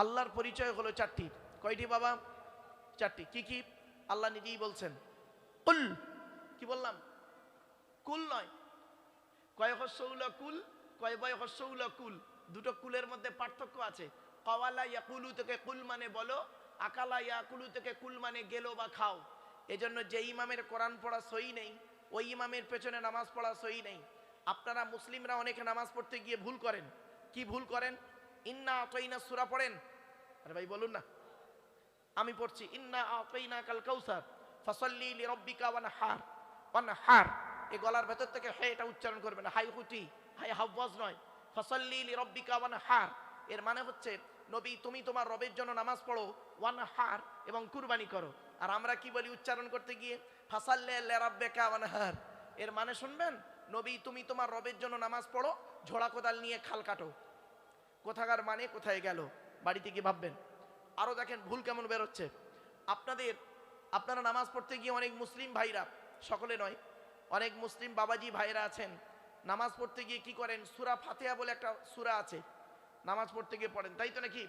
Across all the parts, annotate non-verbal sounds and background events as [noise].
আল্লাহর পরিচয় হলো চারটি। কয়টি বাবা? চারটি। কি কি? আল্লাহ নিজেই বলছেন, কুল। কি বললাম? কুল নয়। কয় হস্যউলা কুল? কয় বয় হস্যউলা কুল? দুটো কুলের মধ্যে পার্থক্য আছে। কওয়ালা ইয়াকুলু থেকে কুল মানে বলো, আকালা ইয়াকুলু থেকে কুল মানে গেলো বা খাও। এজন্য যে ইমামের কোরআন পড়া সই নেই, ওই ইমামের পেছনে নামাজ পড়া সই নেই। আপনারা মুসলিমরা অনেকে নামাজ পড়তে গিয়ে ভুল করেন। কি ভুল করেন? ইন্না পড়েন। আরে ভাই, বলুন না। আমি পড়ছি, ইন্না কাল কাউসার, ফসল্লি লিরাব্বিকা এই গলার ভেতর থেকে হে এটা উচ্চারণ হাই হুটি হাই নয়। ফসল্লি লিরাব্বিকা এর মানে হচ্ছে, নবী, তুমি তোমার রবের জন্য নামাজ পড়ো, ওয়ানহার এবং কুরবানি করো। আর আমরা কি বলি উচ্চারণ করতে গিয়ে? ফাসাল্লে লিরাব্বিকা ওয়ানহার। এর মানে শুনবেন? নবী, তুমি তোমার রবের জন্য নামাজ পড়ো, ঝোড়া কোদাল নিয়ে খাল কাটো। কোথাকার মানে কোথায় গেল? বাড়িতে কি ভাববেন। আরও দেখেন, ভুল কেমন বেরোচ্ছে আপনাদের, আপনারা নামাজ পড়তে গিয়ে অনেক মুসলিম ভাইরা, সকলে নয়, অনেক মুসলিম বাবাজি ভাইরা আছেন, নামাজ পড়তে গিয়ে কি করেন? সুরা ফাতেহা বলে একটা সুরা আছে, নামাজ পড়তে গিয়ে পড়েন। তাই তো নাকি?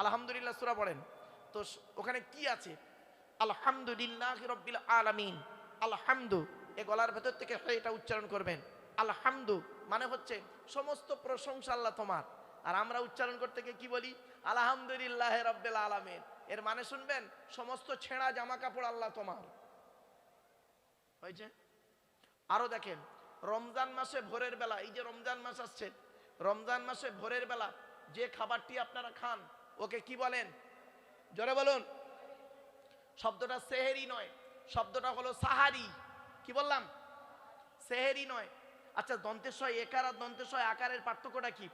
আলহামদুলিল্লাহ সুরা পড়েন। তো ওখানে কি আছে? আলহামদুলিল্লাহ রব্বিল আলামিন। আলহামদু, এ গলার ভেতর থেকে এটা উচ্চারণ করবেন। আলহামদু মানে হচ্ছে সমস্ত প্রশংসা আল্লাহ তোমার। আর আমরা উচ্চারণ করতে গিয়ে কি বলি? আলহামদুলিল্লাহ রব্বিল আলামিন। এর মানে শুনবেন, সমস্ত ছেঁড়া জামা কাপড় আল্লাহ তোমার। হয়েছে? আরও দেখেন, রমজান মাসে ভোরের বেলা, এই যে রমজান মাস আসছে, রমজান মাসে ভোরের বেলা যে খাবারটি আপনারা খান, ওকে কি বলেন? জোরে বলুন। শব্দটা সেহেরি নয়, শব্দটা হলো সাহারি। কি বললাম? সেহেরি নয়। আচ্ছা দন্তেশয় একার আর দন্তেশয় আকারের পার্থক্যটা কি?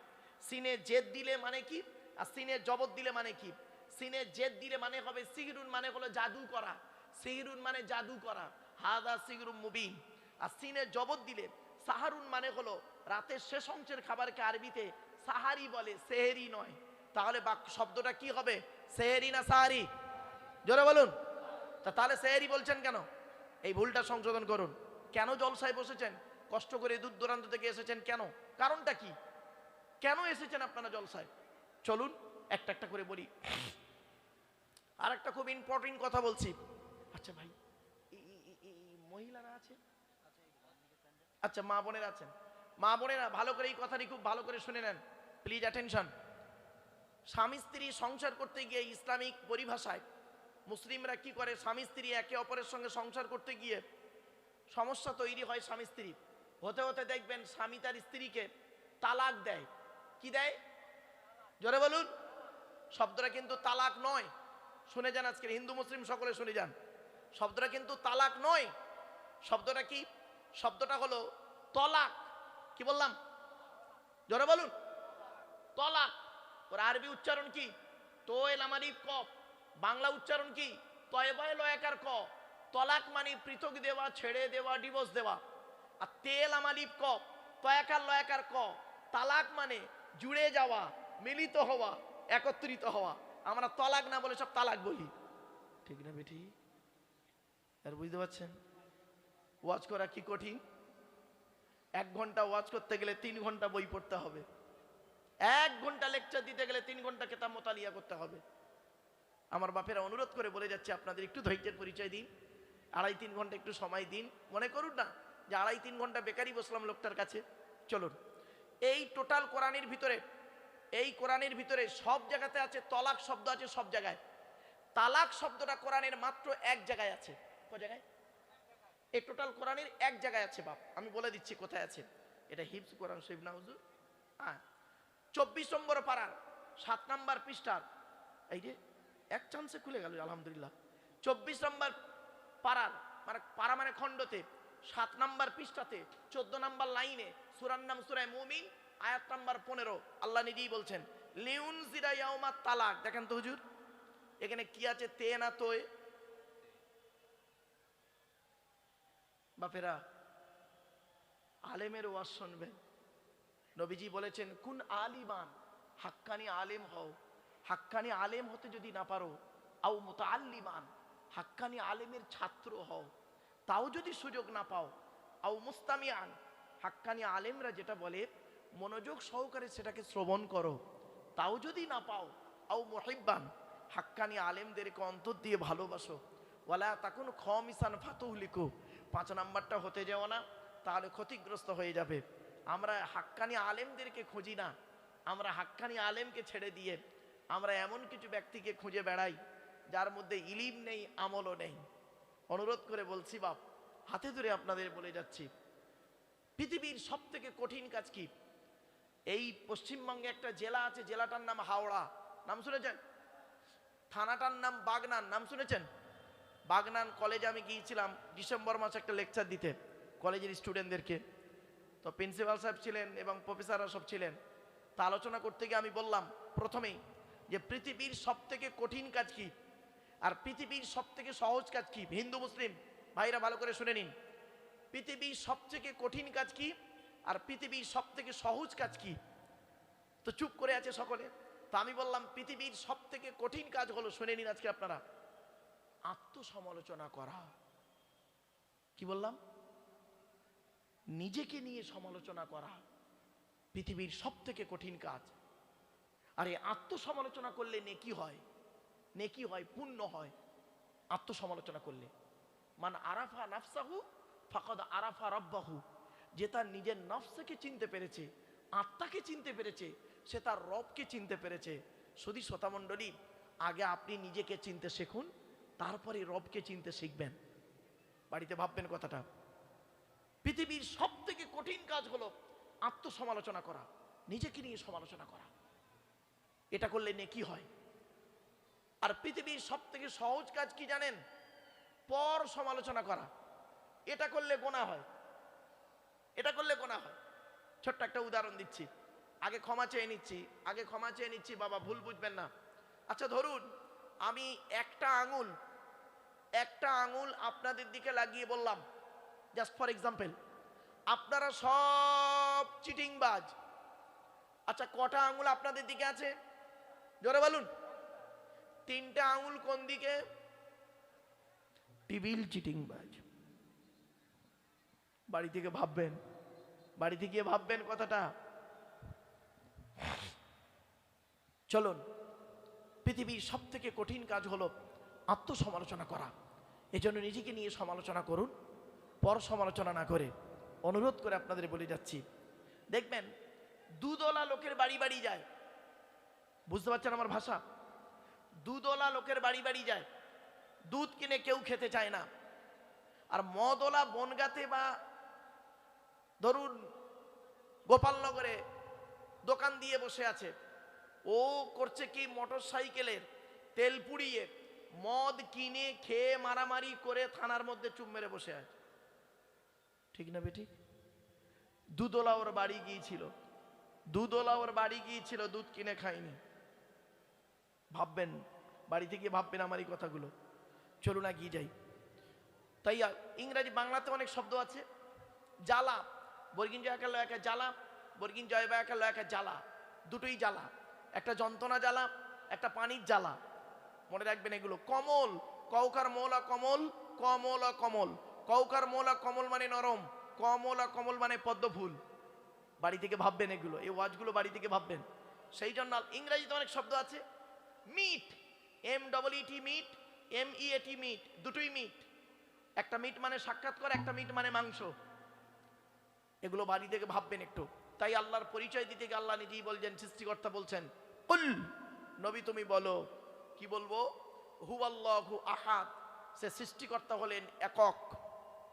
সিনে জেদ দিলে মানে কি? আর সিনে জবত দিলে মানে কি? সিনে জেদ দিলে মানে হবে সিগরুন মানে হলো জাদু করা। সিগরুন মানে জাদু করা। হাদা সিগরুন মুবিন। আর সিনে জবত দিলে সাহারুন মানে হলো রাতের শেষ অংশের খাবারকে আরবিতে সাহারি বলে, সেহেরি নয়। তাহলে বাক শব্দটা কি হবে? সেহেরি না সাহারি? জোরে বলুন। তা তাহলে সেহেরি বলছেন কেন? এই ভুলটা সংশোধন করুন। কেন জলসায় বসেছেন? কষ্ট করে দূর দূরান্ত থেকে এসেছেন কেন? কারণটা কি? কেন এসেছেন আপনারা জলসায়? চলুন, একটা একটা করে বলি। আর একটা খুব ইম্পর্টেন্ট কথা বলছি। আচ্ছা ভাই মহিলারা আছে আচ্ছা মা বোনের আছেন। মা বোনেরা, ভালো করে এই কথাটি খুব ভালো করে শুনে নেন। প্লিজ অ্যাটেনশন স্বামী স্ত্রী সংসার করতে গিয়ে ইসলামিক পরিভাষায় মুসলিমরা কি করে? স্বামী স্ত্রী একে অপরের সঙ্গে সংসার করতে গিয়ে সমস্যা তৈরি হয় স্বামী স্ত্রী হতে হতে দেখবেন স্বামী তার স্ত্রীকে তালাক দেয়। কি দেয়? জোরে বলুন। শব্দটা কিন্তু তালাক নয়। শুনে যান আজকে হিন্দু, মুসলিম সকলে শুনে যান। শব্দটা কিন্তু তালাক নয়। শব্দটা কি? শব্দটা হলো তলাক। কি বললাম? জোরে বলুন। তলাক। ওর আরবি উচ্চারণ কি? তোয়েল আমারি ক। বাংলা উচ্চারণ কি? তয়বায় লয়াকার ক। তলাক মানে পৃথক দেওয়া, ছেড়ে দেওয়া ডিভোর্স দেওয়া। আর তেল আমালিপ ক। তয়াকার লয়াকার ক। তালাক মানে জুড়ে যাওয়া, মিলিত হওয়া, একত্রিত হওয়া। আমরা তলাক না বলে সব তালাক বলি। ঠিক না বেটি? আর বুঝতে পারছেন? ওয়াজ করা কি কঠিন? এক ঘণ্টা ওয়াজ করতে গেলে তিন ঘণ্টা বই পড়তে হবে। এক ঘণ্টা লেকচার দিতে গেলে তিন ঘণ্টা কেতাব মোতালিয়া করতে হবে। আমার বাপেরা অনুরোধ করে বলে যাচ্ছে, আপনাদের একটু ধৈর্যের পরিচয় দিন। আড়াই তিন ঘণ্টা একটু সময় দিন। মনে করুন না যে আড়াই তিন ঘণ্টা বেকারই বসলাম লোকটার কাছে। চলুন। এই টোটাল কোরআনের ভিতরে, এই কোরআনের ভিতরে সব জায়গাতে আছে, তলাক শব্দ আছে সব জায়গায়। তালাক শব্দটা কোরআনের মাত্র এক জায়গায় আছে। ক জায়গায়? এই টোটাল কোরআনের এক জায়গায় আছে বাপ। আমি বলে দিচ্ছি কোথায় আছে। এটা হিপস কোরআন শরীফ না হুজুর? হ্যাঁ চব্বিশ নম্বর পাড়ার সাত নম্বর পৃষ্ঠার, এই যে, এক চান্সে খুলে গেল, আলহামদুলিল্লাহ। চব্বিশ নম্বর পাড়ার মানে পাড়া মানে খণ্ডতে, সাত নাম্বার পৃষ্ঠাতে, চোদ্দ নাম্বার লাইনে, সুরার নাম সুরায় মুমিন আয়াত নাম্বার পনেরো, আল্লাহ নিজেই বলছেন লিউন জিরা ইয়াউমা তালাক। দেখেন তো হুজুর, এখানে কি আছে? তে না তোয়ে? বাপেরা, আলেমের ওয়াজ শুনবেন। নবীজি বলেছেন, কোন আলিমান, হাক্কানি আলেম হও। হাক্কানি আলেম হতে যদি না পারো, আও মুতাআল্লিমান, হাক্কানি আলেমের ছাত্র হও। তাও যদি সুযোগ না পাও, আও মুস্তামিয়ান হাক্কানি আলেমরা যেটা বলে মনোযোগ সহকারে সেটাকে শ্রবণ করো। তাও যদি না পাও, আও মুহিব্বান, হাক্কানি আলেমদেরকে অন্তর দিয়ে ভালোবাসো। ওয়ালা তখন খমিসান ফাতুহলিকু, পাঁচ নাম্বারটা হতে যাও না, তাহলে ক্ষতিগ্রস্ত হয়ে যাবে। আমরা হাক্কানি আলেমদেরকে খুঁজি না। আমরা হাক্কানি আলেমকে ছেড়ে দিয়ে আমরা এমন কিছু ব্যক্তিকে খুঁজে বেড়াই, যার মধ্যে ইলিম নেই, আমলও নেই। অনুরোধ করে বলছি বাপ, হাতে ধরে আপনাদের বলে যাচ্ছি, পৃথিবীর সব থেকে কঠিন কাজ কি? এই পশ্চিমবঙ্গে একটা জেলা আছে, জেলাটার নাম হাওড়া। নাম শুনেছেন? থানাটার নাম বাগনান। নাম শুনেছেন? বাগনান কলেজে আমি গিয়েছিলাম, ডিসেম্বর মাসে একটা লেকচার দিতে কলেজের স্টুডেন্টদেরকে তো প্রিন্সিপাল সাহেব ছিলেন এবং প্রফেসররা সব ছিলেন। তা আলোচনা করতে গিয়ে আমি বললাম, প্রথমেই যে পৃথিবীর সব থেকে কঠিন কাজ কি? আর পৃথিবীর সব থেকে সহজ কাজ কি? হিন্দু, মুসলিম, ভাইরা ভালো করে শুনে নিন। পৃথিবীর সবথেকে কঠিন কাজ কি? আর পৃথিবীর সব থেকে সহজ কাজ কি? তো চুপ করে আছে সকলে। তো আমি বললাম, পৃথিবীর সব থেকে কঠিন কাজ হলো, শুনে নিন আজকে আপনারা, আত্মসমালোচনা করা। কি বললাম? নিজেকে নিয়ে সমালোচনা করা পৃথিবীর সব থেকে কঠিন কাজ। আর এই আত্মসমালোচনা করলে নেকি হয় নেকি হয়, পুণ্য হয়। আত্মসমালোচনা করলে। মান আরাফা নাফসাহু, ফাকদ আরাফা রব্বাহু। যে তার নিজের নফসকে চিনতে পেরেছে, আত্মাকে চিনতে পেরেছে, সে তার রবকে চিনতে পেরেছে। শুধু শ্রোতামণ্ডলী, আগে আপনি নিজেকে চিনতে শিখুন, তারপরে রবকে চিনতে শিখবেন। বাড়িতে ভাববেন কথাটা। পৃথিবীর সব থেকে কঠিন কাজ হলো আত্মসমালোচনা করা, নিজেকে নিয়ে সমালোচনা করা। এটা করলে নেকি হয়? আর পৃথিবীর সব থেকে সহজ কাজ কি জানেন? পর সমালোচনা করা। এটা করলে গোনা হয়। এটা করলে গোনা হয়? ছোট্ট একটা উদাহরণ দিচ্ছি। আগে ক্ষমা চেয়ে নিচ্ছি, আগে ক্ষমা চেয়ে নিচ্ছি, বাবা ভুল বুঝবেন না। আচ্ছা ধরুন আমি একটা আঙুল একটা আঙুল আপনাদের দিকে লাগিয়ে বললাম। জাস্ট ফর এক্সাম্পল আপনারা সব চিটিংবাজ। আচ্ছা কটা আঙুল আপনাদের দিকে আছে? জোরে বলুন। তিনটা আঙুল কোন দিকে? টিবিল চিটিংবাজ। বাড়ি থেকে ভাববেন বাড়িতে গিয়ে ভাববেন কথাটা। চলুন, পৃথিবীর সব থেকে কঠিন কাজ হলো আত্মসমালোচনা করা। এজন্য নিজেকে নিয়ে সমালোচনা করুন, পর সমালোচনা না করে। অনুরোধ করে আপনাদের বলে যাচ্ছি, দেখবেন দুদলা লোকের বাড়ি বাড়ি যায়। বুঝতে পারছেন আমার ভাষা? দুদলা লোকের বাড়ি বাড়ি যায়। দুধ কিনে কেউ খেতে চায় না। আর মদলা বনগাতে বা ধরুন, গোপালনগরে দোকান দিয়ে বসে আছে। ও করছে কি মোটর সাইকেলের তেল পুড়িয়ে মদ কিনে খেয়ে মারামারি করে থানার মধ্যে চুপ মেরে বসে আছে। ঠিক না বেটি? দুদোলা ওর বাড়ি গিয়েছিল। দুদোলা ওর বাড়ি গিয়েছিল, দুধ কিনে খায়নি। ভাববেন, বাড়ি থেকে ভাববেন আমার এই কথাগুলো। চলুন গিয়ে যাই। তাই ইংরাজি বাংলাতে অনেক শব্দ আছে। জ্বালা বর্গিন জয়াকার লয়াকা জ্বালা, বর্গিন জয় বায়াকার লয়াকা জ্বালা, দুটোই জ্বালা। একটা যন্ত্রণা জ্বালা, একটা পানির জ্বালা। মনে রাখবেন এগুলো। কমল, কৌকার মোলা কমল, কমলা কমল। কৌকার মোলা কমল মানে নরম, কমলা কমল মানে পদ্ম ফুল বাড়ি থেকে ভাববেন এগুলো, এই ওয়াজগুলো বাড়ি থেকে ভাববেন। সেই জন্য ইংরাজিতে অনেক শব্দ আছে। Meet, M double E T meet, M E A T meet, দুটোই মিট। একটা মিট মানে সাক্ষাৎ করে, একটা মিট মানে মাংস। এগুলো বাড়ি থেকে ভাববেন একটু। তাই আল্লাহর পরিচয় দিতে গিয়ে আল্লাহ নিজেই বলছেন, সৃষ্টিকর্তা বলছেন, কুল, নবী তুমি বলো। কি বলব? হু আল্লাহু আহাদ। সে সৃষ্টিকর্তা হলেন একক।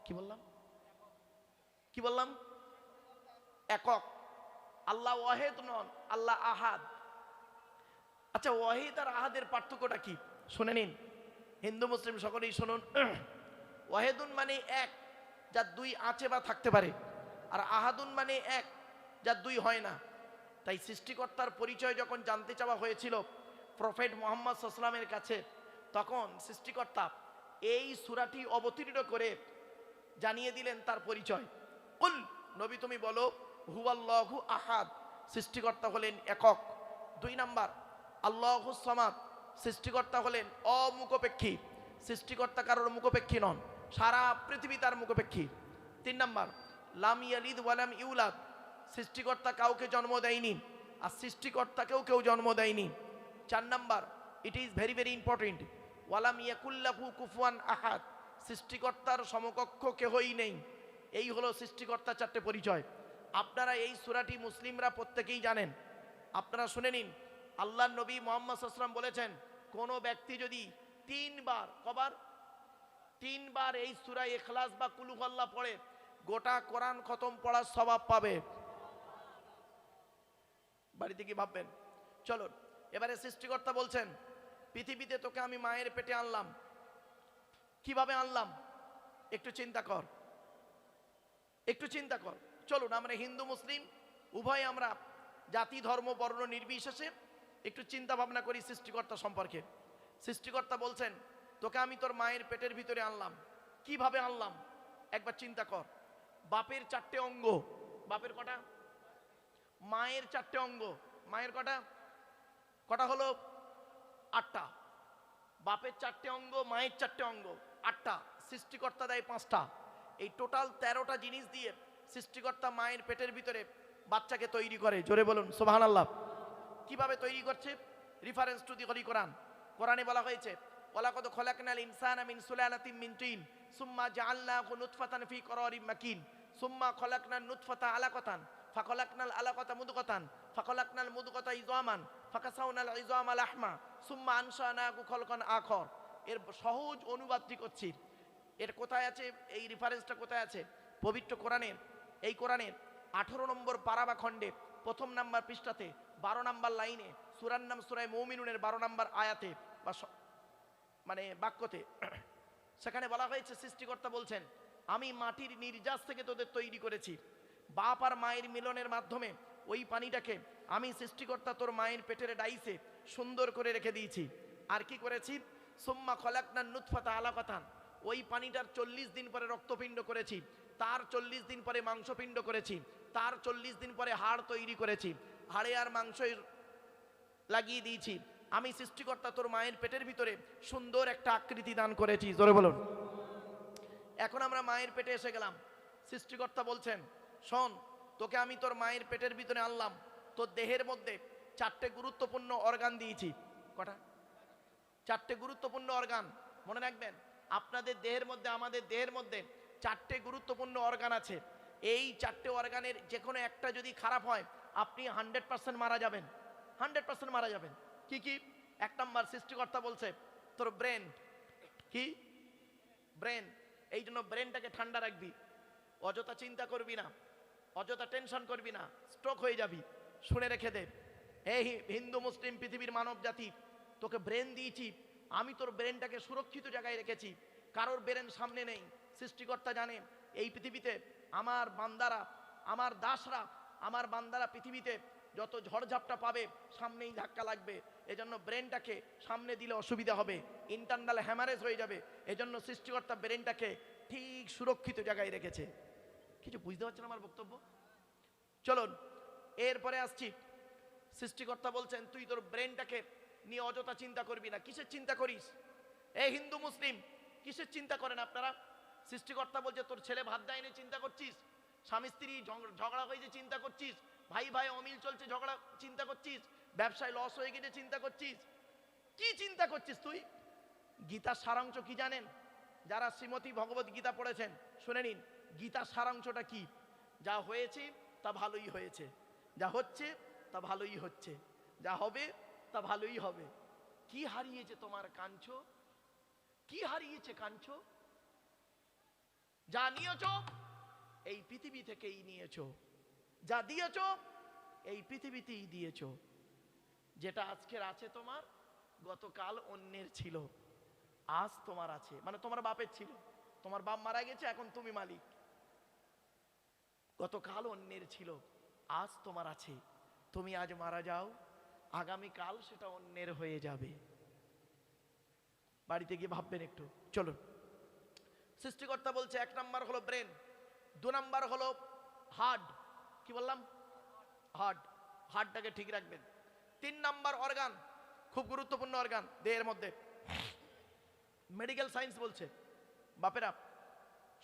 কি বললাম? কি বললাম? একক। আল্লাহ ওয়াহেদ নন, আল্লাহ আহাদ। আচ্ছা ওয়াহিদ আর আহাদের পার্থক্যটা কি? শুনে নিন। হিন্দু, মুসলিম সকলেই শুনুন। [clears throat] ওয়াহেদুন মানে এক, যার দুই আঁচে বা থাকতে পারে। আর আহাদুন মানে এক যার দুই হয় না। তাই সৃষ্টিকর্তার পরিচয় যখন জানতে চাওয়া হয়েছিল প্রফেট মোহাম্মদ সাল্লামের কাছে, তখন সৃষ্টিকর্তা এই সুরাটি অবতীর্ণ করে জানিয়ে দিলেন তার পরিচয়। কুল, নবী তুমি বলো, হুয়াল্লাহু আহাদ, সৃষ্টিকর্তা হলেন একক। দুই নাম্বার, আল্লাহু সামাদ, সৃষ্টিকর্তা হলেন অমুখপেক্ষী। সৃষ্টিকর্তা কারোর মুখপেক্ষী নন, সারা পৃথিবী তার মুখপেক্ষী। তিন নাম্বার লাম ইয়ালিদ ওয়ালাম ইউলাদ। সৃষ্টিকর্তা কাউকে জন্ম দেয়নি আর সৃষ্টিকর্তাকেও কেউ জন্ম দেয়নি। চার number it is very very important ওয়ালাম ইয়াকুল্লাহু কুফুয়ান আহাদ। সৃষ্টিকর্তার সমকক্ষ কেহই নেই। এই হলো সৃষ্টিকর্তার চারটে পরিচয়। আপনারা এই সুরাটি মুসলিমরা প্রত্যেকেই জানেন। আপনারা শুনে নিন আল্লাহ নবী মোহাম্মদ সাল্লাম বলেছেন, কোনো ব্যক্তি যদি তিনবার, কবার? তিনবার এই সুরা এখলাস বা কুলুহল্লা পড়ে গোটা কোরআন খতম পড়ার স্বভাব পাবে। বাড়িতে কি ভাববেন? চলো এবারে সৃষ্টিকর্তা বলছেন, পৃথিবীতে তোকে আমি মায়ের পেটে আনলাম। কীভাবে আনলাম? একটু চিন্তা কর। একটু চিন্তা কর। চলুন, আমরা হিন্দু, মুসলিম, উভয় আমরা জাতি, ধর্ম, বর্ণ নির্বিশেষে একটু চিন্তা ভাবনা করি সৃষ্টিকর্তা সম্পর্কে। সৃষ্টিকর্তা বলছেন, তোকে আমি তোর মায়ের পেটের ভিতরে আনলাম। কীভাবে আনলাম? একবার চিন্তা কর। বাপের চারটে অঙ্গ। বাপের কটা? মায়ের চারটে অঙ্গ। মায়ের কটা? কটা হলো? আটটা। বাপের চারটে অঙ্গ, মায়ের চারটে অঙ্গ। আটটা। সৃষ্টিকর্তা দেয় পাঁচটা। এই টোটাল তেরোটা জিনিস দিয়ে সৃষ্টিকর্তা মায়ের পেটের ভিতরে বাচ্চাকে তৈরি করে। জোরে বলুন সোহান আল্লাহ কীভাবে তৈরি করছে? রিফারেন্স টু দি হলি কোরআন কোরআনে বলা হয়েছে ওয়ালাকদ খলাকনাল ইনসানা মিন সুলালাতিন মিন তিন সুম্মা জাআলনাহু নুতফাতান ফি করারিম মাকিন, সুম্মা খলাকনান নুতফাতা আলাকাতান, ফাখলাকনাল আলাকাতা মুদগাতান, ফাখলাকনাল মুদগাতা ইজামান, ফাকাসাউনাল ইজামা লাহমা সুম্মা আনশানাহু খলকান আখর। এর সহজ অনুবাদটি করছি এর কোথায় আছে? এই রেফারেন্সটা কোথায় আছে? পবিত্র কোরআনের, এই কোরআনের আঠারো নম্বর পারা বা খণ্ডে প্রথম নাম্বার পৃষ্ঠাতে, বারো নাম্বার লাইনে, সুরার নাম সুরায় মৌমিনুনের বারো নাম্বার আয়াতে, বা মানে বাক্যতে। সেখানে বলা হয়েছে, সৃষ্টিকর্তা বলছেন, আমি মাটির নির্যাস থেকে তোদের তৈরি করেছি। বাপ আর মায়ের মিলনের মাধ্যমে ওই পানিটাকে আমি সৃষ্টিকর্তা তোর মায়ের পেটের ডাইসে সুন্দর করে রেখে দিয়েছি। আর কি করেছি? সোম্মা খলাকনান নুৎফাতা আলাকাতান। ওই পানিটার চল্লিশ দিন পরে রক্তপিণ্ড করেছি। তার চল্লিশ দিন পরে মাংসপিণ্ড করেছি। তার চল্লিশ দিন পরে হাড় তৈরি করেছি। হাড়ে আর মাংস লাগিয়ে দিয়েছি। আমি সৃষ্টিকর্তা তোর মায়ের পেটের ভিতরে সুন্দর একটা আকৃতি দান করেছি। জোরে বলুন। এখন আমরা মায়ের পেটে এসে গেলাম। সৃষ্টিকর্তা বলছেন, শোন, তোকে আমি তোর মায়ের পেটের ভিতরে আনলাম। তোর দেহের মধ্যে চারটে গুরুত্বপূর্ণ অর্গান দিয়েছি। কটা? চারটে গুরুত্বপূর্ণ অর্গান মনে রাখবেন, আপনাদের দেহের মধ্যে, আমাদের দেহের মধ্যে চারটে গুরুত্বপূর্ণ অর্গান আছে। এই চারটে অর্গানের যে কোনো একটা যদি খারাপ হয়, আপনি হান্ড্রেড পার্সেন্ট মারা যাবেন। হান্ড্রেড পার্সেন্ট মারা যাবেন। কি কি? এক নম্বর সৃষ্টিকর্তা বলছে, তোর ব্রেন কি? ব্রেন এই জন্য ব্রেনটাকে ঠান্ডা রাখবি। অযথা চিন্তা করবি না। অযথা টেনশন করবি না। স্ট্রোক হয়ে যাবি। শুনে রেখে দে। হি- হিন্দু, মুসলিম, পৃথিবীর মানব জাতি, তোকে ব্রেন দিয়েছি। আমি তোর ব্রেনটাকে সুরক্ষিত জায়গায় রেখেছি। কারোর ব্রেন সামনে নেই। সৃষ্টিকর্তা জানে, এই পৃথিবীতে আমার বান্দারা, আমার দাসরা, আমার বান্দারা পৃথিবীতে যত ঝড়ঝাপটা পাবে, সামনেই ধাক্কা লাগবে। এজন্য ব্রেনটাকে সামনে দিলে অসুবিধা হবে ইন্টারনাল হ্যামারেজ হয়ে যাবে, এজন্য সৃষ্টিকর্তা ব্রেনটাকে ঠিক সুরক্ষিত জায়গায় রেখেছে। কিছু বুঝতে পারছেন আমার বক্তব্য? চলুন, এরপরে আসছি। সৃষ্টিকর্তা বলছেন, তুই তোর ব্রেনটাকে নিয়ে অযথা চিন্তা করবি না। কিসের চিন্তা করিস? এ হিন্দু মুসলিম, কিসের চিন্তা করেন আপনারা? সৃষ্টিকর্তা বলছে, তোর ছেলে ভাত দেয় চিন্তা করছিস? স্বামী স্ত্রী ঝগড়া হয়েছে, চিন্তা করছিস? ভাই ভাই অমিল চলছে, ঝগড়া, চিন্তা করছিস? ব্যবসায় লস হয়ে গেছে, চিন্তা করছিস? কি চিন্তা করছিস তুই? গীতার সারাংশ কি জানেন? যারা শ্রীমতী ভগবত গীতা পড়েছেন, শুনে নিন, গীতার সারাংশটা কি? যা হয়েছে, তা ভালোই হয়েছে। যা হচ্ছে, তা ভালোই হচ্ছে। যা হবে, তা ভালোই হবে। কি হারিয়েছে তোমার কাঞ্চ কি হারিয়েছে কাঞ্চ যা নিয়েছ, এই পৃথিবী থেকেই নিয়েছ। যা দিয়েছ, এই পৃথিবীতেই দিয়েছ। যেটা আজকের আছে তোমার, গতকাল অন্যের ছিল। আজ তোমার আছে। মানে তোমার বাপের ছিল। তোমার বাপ মারা গেছে, এখন তুমি মালিক। গতকাল অন্যের ছিল। আজ তোমার আছে। তুমি আজ মারা যাও। আগামীকাল সেটা অন্যের হয়ে যাবে। বাড়িতে গিয়ে ভাববেন একটু। চলুন। সৃষ্টিকর্তা বলছে, এক নাম্বার হলো ব্রেন, দু নাম্বার হলো হার্ট। কি বললাম? হার্ট। হার্টটাকে ঠিক রাখবেন। তিন নাম্বার অর্গান খুব গুরুত্বপূর্ণ অর্গান দেহের মধ্যে। মেডিকেল সায়েন্স বলছে, বাপেরা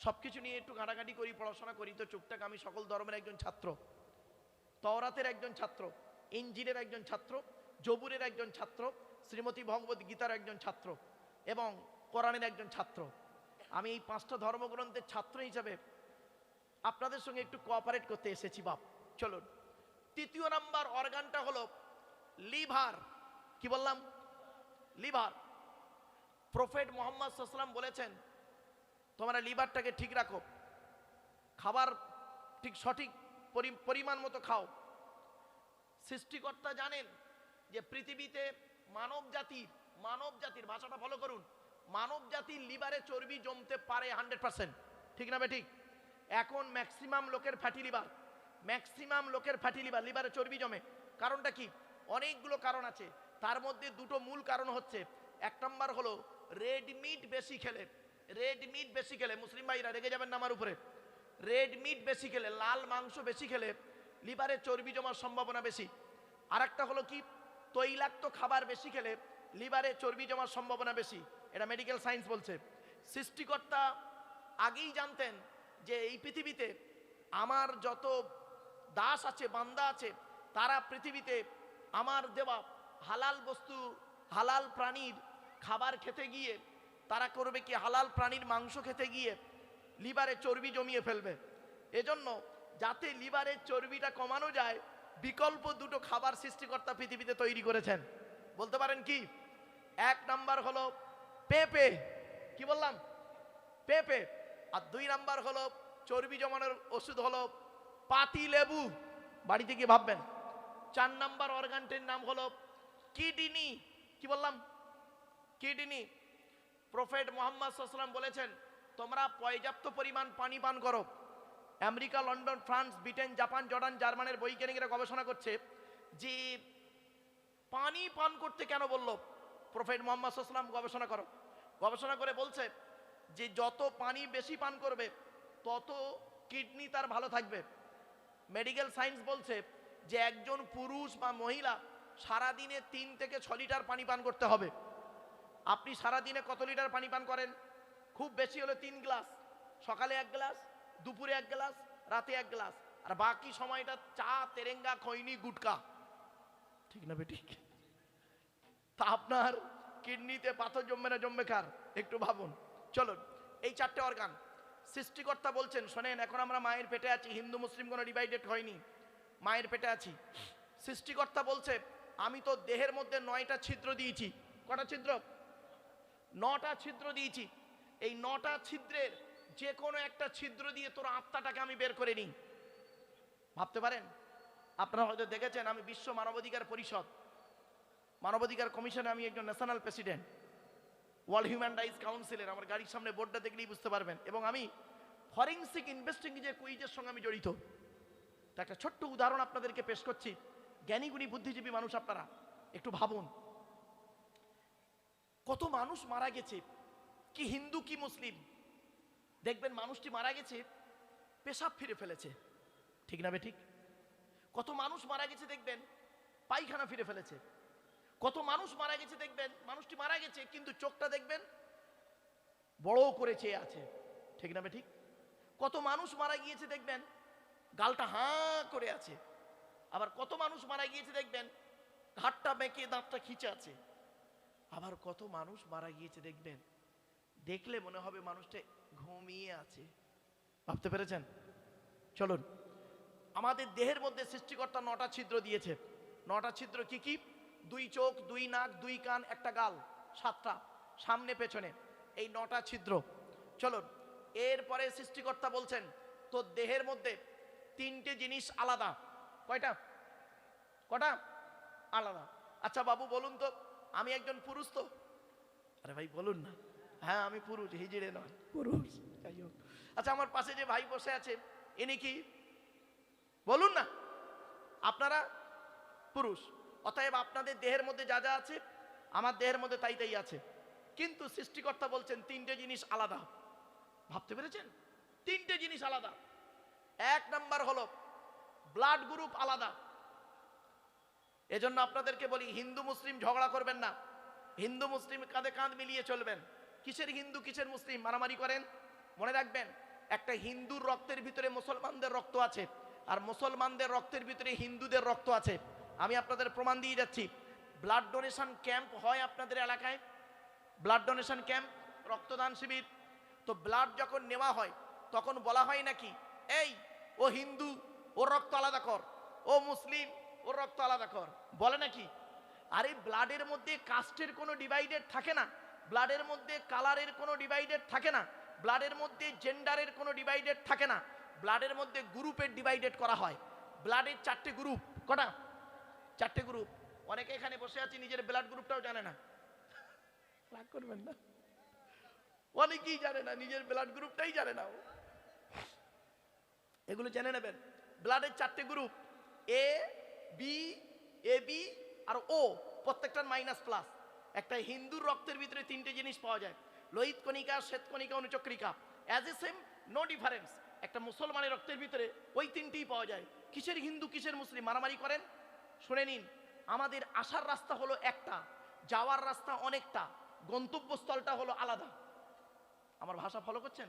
সব কিছু নিয়ে একটু ঘাটাঘাটি করি, পড়াশোনা করি, তো টুকটাক আমি সকল ধর্মের একজন ছাত্র। তওরাতের একজন ছাত্র ইঞ্জিনের একজন ছাত্র, জবুরের একজন ছাত্র, শ্রীমতী ভগবত গীতার একজন ছাত্র এবং কোরআনের একজন ছাত্র। আমি এই পাঁচটা ধর্মগ্রন্থের ছাত্র হিসাবে আপনাদের সঙ্গে একটু কোঅপারেট করতে এসেছি, বাপ। চলুন। তৃতীয় নাম্বার অর্গানটা হলো লিভার। কি বললাম? লিভার। প্রফেট মোহাম্মদ সাল্লাম বলেছেন, তোমরা লিভারটাকে ঠিক রাখো। খাবার ঠিক সঠিক পরিমাণ মতো খাও। সৃষ্টিকর্তা জানেন যে পৃথিবীতে মানব জাতির মানব জাতির ভাষাটা ফলো করুন। মানব জাতির লিভারে চর্বি জমতে পারে হান্ড্রেড পার্সেন্ট ঠিক না ঠিক। এখন ম্যাক্সিমাম লোকের ফ্যাটি লিভার ম্যাক্সিমাম লোকের ফ্যাটি লিভার লিভারে চর্বি জমে। কারণটা কি? অনেকগুলো কারণ আছে। তার মধ্যে দুটো মূল কারণ হচ্ছে, এক নম্বর হলো রেড মিট বেশি খেলে। রেড মিট বেশি খেলে, মুসলিম ভাইরা রেগে যাবেন না আমার উপরে। রেড মিট বেশি খেলে, লাল মাংস বেশি খেলে লিভারে চর্বি জমার সম্ভাবনা বেশি। আর একটা হলো কি, তৈলাক্ত খাবার বেশি খেলে লিভারে চর্বি জমার সম্ভাবনা বেশি। এটা মেডিকেল সায়েন্স বলছে। সৃষ্টিকর্তা আগেই জানতেন যে এই পৃথিবীতে আমার যত দাস আছে, বান্দা আছে, তারা পৃথিবীতে আমার দেওয়া হালাল বস্তু, হালাল প্রাণীর খাবার খেতে গিয়ে, তারা করবে কি হালাল প্রাণীর মাংস খেতে গিয়ে লিভারে চর্বি জমিয়ে ফেলবে। এজন্য যাতে লিভারের চর্বিটা কমানো যায়, বিকল্প দুটো খাবার সৃষ্টিকর্তা পৃথিবীতে তৈরি করেছেন। বলতে পারেন কি? এক নাম্বার হলো পেঁপে। কি বললাম? পেঁপে। আর দুই নাম্বার হলো চর্বি জমানোর ওষুধ হলো পাতি লেবু বাড়িতে গিয়ে ভাববেন চার নাম্বার অর্গানটির নাম হলো কিডনি। কি বললাম? কিডনি। প্রফেট মোহাম্মদ সাল্লাম বলেছেন, তোমরা পর্যাপ্ত পরিমাণ পানি পান করো। America, London, France, Britain, Japan, Jordan, জার্মানের বৈজ্ঞানিকরা গবেষণা করছে যে পানি পান করতে কেন বলল? প্রফেট মোহাম্মদ সাল্লাম গবেষণা করো। গবেষণা করে বলছে যে যত পানি বেশি পান করবে, তত কিডনি তার ভালো থাকবে। মেডিকেল সায়েন্স বলছে যে একজন পুরুষ বা মহিলা সারাদিনে তিন থেকে ছ লিটার পানি পান করতে হবে। আপনি সারাদিনে কত লিটার পানি পান করেন? খুব বেশি হলে তিন গ্লাস, সকালে এক গ্লাস, দুপুরে এক গ্লাস, রাতে এক গ্লাস, আর বাকি সময়টা চা, তেরেঙ্গা, খৈনি, গুটকা। ঠিক না বেঠিক তা আপনার কিডনিতে পাথর জমবে না জমবে কার? একটু ভাবুন। চলুন, এই চারটে অর্গান সৃষ্টিকর্তা বলছেন, শোনেন, এখন আমরা মায়ের পেটে আছি, হিন্দু, মুসলিম কোনো ডিভাইডেড হয়নি। মায়ের পেটে আছি। সৃষ্টিকর্তা বলছে, আমি তো দেহের মধ্যে নয়টা ছিদ্র দিয়েছি। কটা ছিদ্র? নটা ছিদ্র দিয়েছি। এই নটা ছিদ্রের যে কোনো একটা ছিদ্র দিয়ে তোর আত্মাটাকে আমি বের করে নিই। ভাবতে পারেন? আপনারা হয়তো দেখেছেন, আমি বিশ্ব মানবাধিকার পরিষদ। মানবাধিকার কমিশনে আমি একজন national president world human rights কাউন্সিলের আমার গাড়ির সামনে বোর্ডটা দেখলেই বুঝতে পারবেন। এবং আমি ফরেন্সিক ইনভেস্টিং যে কুইজের সঙ্গে আমি জড়িত। তা একটা ছোট্ট উদাহরণ আপনাদেরকে পেশ করছি। জ্ঞানীগুণী বুদ্ধিজীবী মানুষ আপনারা, একটু ভাবুন। কত মানুষ মারা গেছে? কি হিন্দু, কি মুসলিম? দেখবেন মানুষটি মারা গেছে, পেশাব ফিরে ফেলেছে। ঠিক না বে ঠিক? কত মানুষ মারা গেছে দেখবেন, পায়খানা ফিরে ফেলেছে। কত মানুষ মারা গেছে দেখবেন, মানুষটি মারা গেছে, কিন্তু চোখটা দেখবেন বড় করে চেয়ে আছে। ঠিক না বে ঠিক? কত মানুষ মারা গিয়েছে দেখবেন গালটা হাঁ করে আছে। আবার কত মানুষ মারা গিয়েছে দেখবেন, ঘাটটা বেঁকে দাঁতটা খিচে আছে। আবার কত মানুষ মারা গিয়েছে দেখবেন, দেখলে মনে হবে মানুষটা ঘুমিয়ে আছে। ভাবতে পেরেছেন? চলুন, আমাদের দেহের মধ্যে সৃষ্টিকর্তা নটা ছিদ্র দিয়েছে। নটা ছিদ্র কি কি? দুই চোখ, দুই নাক, দুই কান, একটা গাল, সাতটা, সামনে, পেছনে। এই নটা ছিদ্র। চলুন, এরপরে সৃষ্টিকর্তা বলছেন, তোর দেহের মধ্যে তিনটে জিনিস আলাদা। কয়টা? কটা? আলাদা। আচ্ছা বাবু বলুন তো আমি একজন পুরুষ তো? আরে ভাই বলুন না। হ্যাঁ আমি পুরুষ হিজড়ে নয়। পুরুষ। যাই হোক। আচ্ছা আমার পাশে যে ভাই বসে আছে ইনি কি? বলুন না আপনারা পুরুষ। অতএব আপনাদের দেহের মধ্যে যা যা আছে আমার দেহের মধ্যে তাই তাই আছে। কিন্তু সৃষ্টিকর্তা বলছেন তিনটে জিনিস আলাদা। ভাবতে পেরেছেন? তিনটে জিনিস আলাদা। এক নাম্বার হলো ব্লাড গ্রুপ আলাদা। এজন্য আপনাদেরকে বলি, হিন্দু মুসলিম ঝগড়া করবেন না। হিন্দু মুসলিম কাঁধে কাঁধ মিলিয়ে চলবেন। কিসের হিন্দু, কিসের মুসলিম, মারামারি করেন? মনে রাখবেন, একটা হিন্দুর রক্তের ভিতরে মুসলমানদের রক্ত আছে, আর মুসলমানদের রক্তের ভিতরে হিন্দুদের রক্ত আছে। আমি আপনাদের প্রমাণ দিয়ে যাচ্ছি ব্লাড ডোনেশন ক্যাম্প হয় আপনাদের এলাকায়? ব্লাড ডোনেশন ক্যাম্প রক্তদান শিবির। তো ব্লাড যখন নেওয়া হয়, তখন বলা হয় নাকি, এই ও হিন্দু ওর রক্ত আলাদা কর। ও মুসলিম ওর রক্ত আলাদা কর। বলে নাকি? আর এই ব্লাডের মধ্যে কাস্টের কোনো ডিভাইডেড থাকে না। ব্লাডের মধ্যে কালারের কোনো ডিভাইডেড থাকে না। ব্লাডের মধ্যে জেন্ডারের কোনো ডিভাইডেড থাকে না। ব্লাডের মধ্যে গ্রুপের ডিভাইডেড করা হয়। ব্লাডের চারটে গ্রুপ। কটা? চারটে গ্রুপ। অনেকে এখানে বসে আছে নিজের ব্লাড গ্রুপটাও জানে না। রাগ করবেন না। অনেকেই জানে না নিজের ব্লাড গ্রুপটাই জানে না। এগুলো জেনে নেবেন। ব্লাডের চারটে group A B A B R O প্রত্যেকটার মাইনাস প্লাস একটা হিন্দুর রক্তের ভিতরে তিনটে জিনিস পাওয়া যায়। লোহিত কণিকা, শ্বেত কণিকা, অনুচক্রিকা। As a same no difference একটা মুসলমানের রক্তের ভিতরে ওই তিনটেই পাওয়া যায়। কিসের হিন্দু, কিসের মুসলিম? মারামারি করেন? শুনে নিন। আমাদের আসার রাস্তা হলো একটা, যাওয়ার রাস্তা অনেকটা, গন্তব্যস্থলটা হলো আলাদা। আমার ভাষা ফলো করছেন?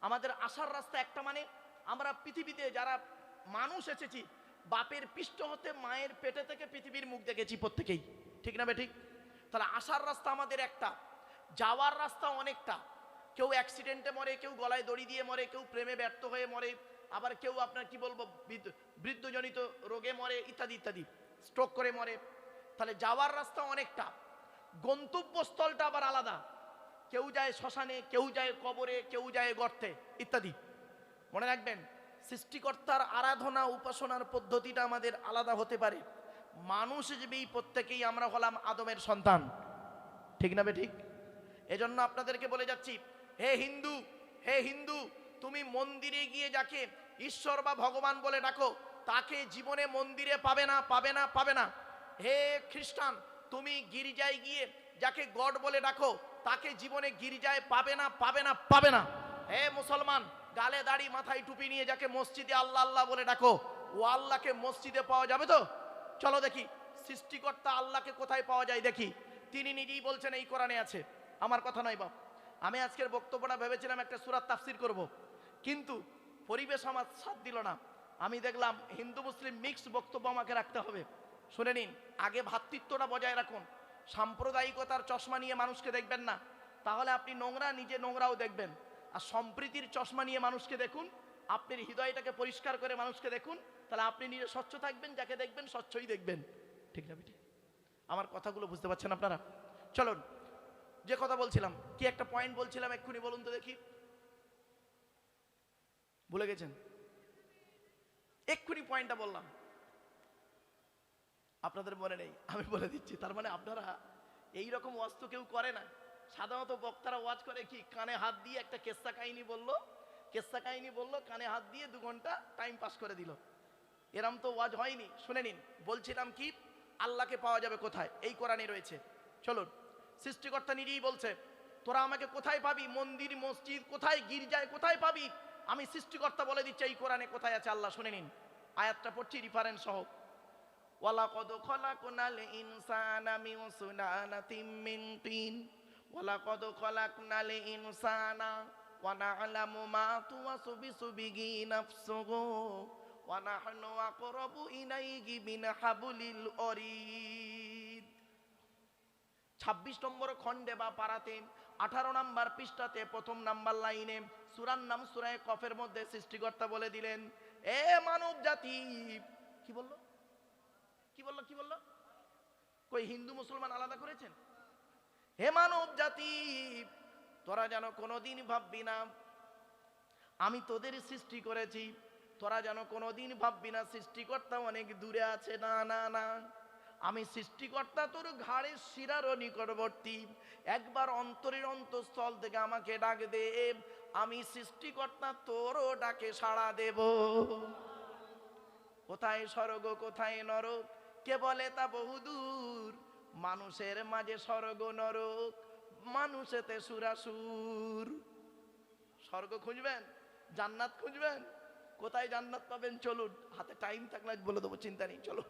আমাদের আসার রাস্তা একটা মানে আমরা পৃথিবীতে যারা মানুষ এসেছি, বাপের পৃষ্ঠ হতে মায়ের পেটে থেকে পৃথিবীর মুখ দেখেছি প্রত্যেকেই। ঠিক না ঠিক তাহলে আসার রাস্তা আমাদের একটা, যাওয়ার রাস্তা অনেকটা। কেউ অ্যাক্সিডেন্টে মরে, কেউ গলায় দড়ি দিয়ে মরে, কেউ প্রেমে ব্যর্থ হয়ে মরে, আবার কেউ আপনার কি বলব, বৃদ্ধ- বৃদ্ধজনিত রোগে মরে, ইত্যাদি ইত্যাদি স্ট্রোক করে মরে। তাহলে যাওয়ার রাস্তা অনেকটা, গন্তব্যস্থলটা আবার আলাদা। কেউ যায় শ্মশানে, কেউ যায় কবরে, কেউ যায় গর্তে, ইত্যাদি। মনে রাখবেন, সৃষ্টিকর্তার আরাধনা, উপাসনার পদ্ধতিটা আমাদের আলাদা হতে পারে। মানুষ হিসেবেই প্রত্যেকেই আমরা হলাম আদমের সন্তান। ঠিক না ঠিক? এজন্য আপনাদেরকে বলে যাচ্ছি, হে হিন্দু হে হিন্দু, তুমি মন্দিরে গিয়ে যাকে ঈশ্বর বা ভগবান বলে ডাকো, তাকে জীবনে মন্দিরে পাবে না পাবে না পাবে না। হে খ্রিস্টান, তুমি গির্জায় গিয়ে যাকে গড বলে ডাকো, তাকে জীবনে গির্জায় পাবে না পাবে না পাবে না। হে মুসলমান গালে দাড়ি, মাথায় টুপি নিয়ে যাকে মসজিদে আল্লাহ আল্লাহ বলে ডাকো, ও আল্লাহকে মসজিদে পাওয়া যাবে তো? চলো দেখি, সৃষ্টিকর্তা আল্লাহকে কোথায় পাওয়া যায় দেখি। তিনি নিজেই বলছেন, এই কোরআনে আছে। আমার কথা নয় বাপ, আমি আজকের বক্তব্যটা ভেবেছিলাম একটা সুরাত তাফসির করব। কিন্তু পরিবেশ আমার সাথ দিল না। আমি দেখলাম হিন্দু, মুসলিম মিক্স বক্তব্য আমাকে রাখতে হবে। শুনে নিন, আগে ভাতৃত্বটা বজায় রাখুন। সাম্প্রদায়িকতার চশমা নিয়ে মানুষকে দেখবেন না। তাহলে আপনি নোংরা, নিজে নোংরাও দেখবেন। আর সম্প্রীতির চশমা নিয়ে মানুষকে দেখুন, আপনার হৃদয়টাকে পরিষ্কার করে মানুষকে দেখুন, তাহলে আপনি নিজে স্বচ্ছ থাকবেন, যাকে দেখবেন স্বচ্ছই দেখবেন। ঠিক না বেটি? আমার কথাগুলো বুঝতে পারছেন আপনারা? চলুন, যে কথা বলছিলাম, কি একটা পয়েন্ট বলছিলাম, এক্ষুনি বলুন তো দেখি। ভুলে গেছেন? এক্ষুনি পয়েন্টটা বললাম। আপনাদের মনে নেই, আমি বলে দিচ্ছি, তার মানে আপনারা এই রকম তো কেউ করে না। সাধারণত বক্তারা ওয়াজ করে কি, কানে হাত দিয়ে একটা কেসা কাহিনী বলল? কেসা কাহিনী বলল, কানে হাত দিয়ে দু ঘণ্টা টাইম পাস করে দিল। এরম তো ওয়াজ হয়নি, শুনে নিন। বলছিলাম কি, আল্লাহকে পাওয়া যাবে কোথায়? এই কোরআনে রয়েছে। চলুন, সৃষ্টিকর্তা নিজেই বলছে, তোরা আমাকে কোথায় পাবি? মন্দির, মসজিদ কোথায়? গির্জায় কোথায় পাবি? আমি সৃষ্টিকর্তা বলে দিচ্ছি, এই কোরআনে কোথায় আছে আল্লাহ? শুনে নিন। আয়াতটা পড়ছি রিফারেন্স সহ। ওয়ালাকদ খলাকনাল ইনসানা মিন সুলালাতিন মিন তিন। ওয়ালাকদ খলাকনাল ইনসানা ওয়া না'লামু মা তুওয়াসু বিহি নাফসুহু ওয়া নাহনু আকরাবু নম্বর খণ্ডে বা পারাতে আঠারো নাম্বার পৃষ্ঠাতে প্রথম নাম্বার লাইনে সুরার নাম সুরায় কফের মধ্যে সৃষ্টিকর্তা বলে দিলেন, এ মানব জাতি! কি বলল? কি বলল? কি বলল? কই, হিন্দু, মুসলমান আলাদা করেছেন? হে মানব জাতি, তোরা যেন কোনোদিন ভাববি না। আমি তোদের সৃষ্টি করেছি, তোরা যেন কোনোদিন ভাববি না, সৃষ্টিকর্তা অনেক দূরে আছে। না না না। আমি সৃষ্টিকর্তা তোর ঘাড়ের শিরারও নিকটবর্তী। একবার অন্তরের অন্তঃস্থল থেকে আমাকে ডাক দে, আমি সৃষ্টিকর্তা তোরও ডাকে সাড়া দেব। কোথায় স্বর্গ, কোথায় নরক, কে বলে তা বহুদূর? মানুষের মাঝে স্বর্গ নরক, মানুষেতে সুরাসুর। স্বর্গ খুঁজবেন, জান্নাত খুঁজবেন, কোথায় জান্নাত পাবেন? চলুন, হাতে টাইম থাকলে বলে দেবো, চিন্তা নেই চলো